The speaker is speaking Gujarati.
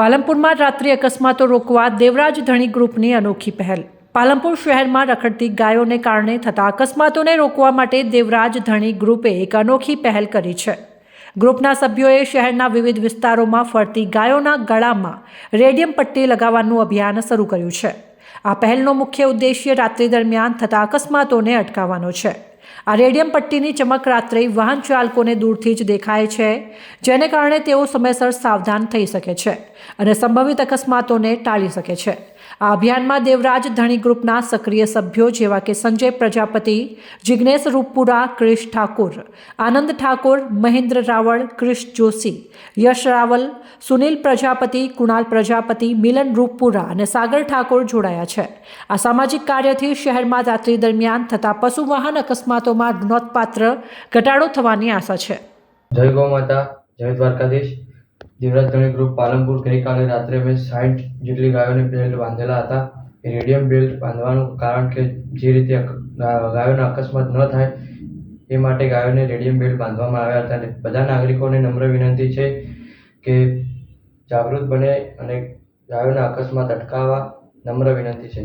પાલનપુરમાં રાત્રિ અકસ્માતો રોકવા દેવરાજ ધણી ગ્રુપની અનોખી પહેલ. પાલનપુર શહેરમાં રખડતી ગાયોને કારણે થતા અકસ્માતોને રોકવા માટે દેવરાજ ધણી ગ્રુપે એક અનોખી પહેલ કરી છે. ગ્રુપના સભ્યોએ શહેરના વિવિધ વિસ્તારોમાં ફરતી ગાયોના ગળામાં રેડિયમ પટ્ટી લગાવવાનું અભિયાન શરૂ કર્યું છે. આ પહેલનો મુખ્ય ઉદ્દેશ્ય રાત્રિ દરમિયાન થતા અકસ્માતોને અટકાવવાનો છે. આ રેડિયમ પટ્ટીની ચમક રાત્રે વાહન ચાલકોને દૂરથી જ દેખાય છે, જેને કારણે તેઓ સમયસર સાવધાન થઈ શકે છે અને સંભવિત અકસ્માતોને ટાળી શકે છે. આ અભિયાનમાં દેવરાજ ધણી ગ્રુપના સક્રિય સભ્યો જેવા કે સંજય પ્રજાપતિ, જિગ્નેશ રૂપપુરા ક્રિશ ઠાકુર, આનંદ ઠાકોર, મહેન્દ્ર રાવળ, ક્રિશ જોશી, યશ રાવલ, સુનિલ પ્રજાપતિ, કુણાલ પ્રજાપતિ, મિલન રૂપપુરા અને સાગર ઠાકોર જોડાયા છે. આ સામાજિક કાર્યથી શહેરમાં રાત્રિ દરમિયાન થતા પશુ વાહન અકસ્માતોમાં નોંધપાત્ર ઘટાડો થવાની આશા છે. જય ગૌ માતા, જય દ્વારકાધીશ. દેવરાજ ધણી ગ્રુપ પાલનપુર ગઈકાલે રાત્રે અમે સાઠ જેટલી ગાયોને બેલ્ટ બાંધેલા હતા. એ રેડિયમ બેલ્ટ બાંધવાનું કારણ કે જે રીતે ગાયોના અકસ્માત ન થાય એ માટે ગાયોને રેડિયમ બેલ્ટ બાંધવામાં આવ્યા હતા અને બધા નાગરિકોને નમ્ર વિનંતી છે કે જાગૃત બને અને ગાયોના અકસ્માત અટકાવવા નમ્ર વિનંતી છે.